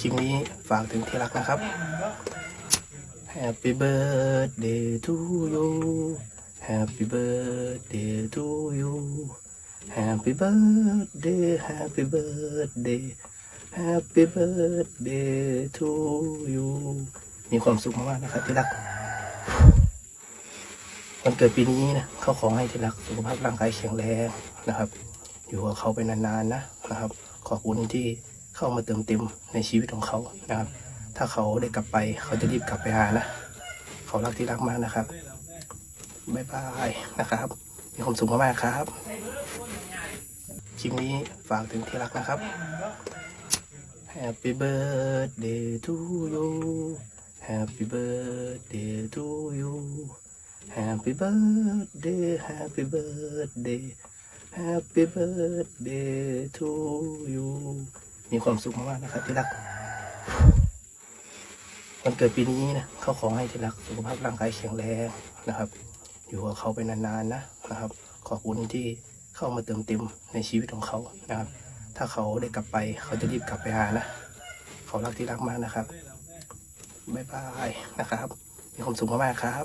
คลิปนี้ฝากถึงที่รักนะครับ Happy birthday to you Happy birthday to you Happy birthday Happy birthday Happy birthday to you มีความสุขมากนะครับที่รักวันเกิดปีนี้นะเขาขอให้ที่รักสุขภาพร่างกายแข็งแรงนะครับ อยู่กับเขาไปนานๆนะนะครับ ขอบคุณที่ เข้ามาเติมเต็มในชีวิตของเขานะครับ ถ้าเขาได้กลับไปเขาจะรีบกลับไปหานะ เขารักที่รักมากนะครับบายบายนะครับ มีความสุขมากๆครับคลิปนี้ฝากถึงที่รักนะครับ Happy birthday to you Happy birthday to you Happy birthday Happy birthday Happy birthday to you มีความสุขมากๆนะครับที่รักวันเกิดปีนี้นะเขาขอให้ที่รักสุขภาพร่างกายแข็งแรงนะครับ อยู่กับเขาไปนานๆนะนะครับ ขอบคุณที่เข้ามาเติมเต็มในชีวิตของเขานะครับ ถ้าเขาได้กลับไปเขาจะรีบกลับไปหานะเขารักที่รักมากนะครับบ๊ายบายนะครับ มีความสุขมากๆครับ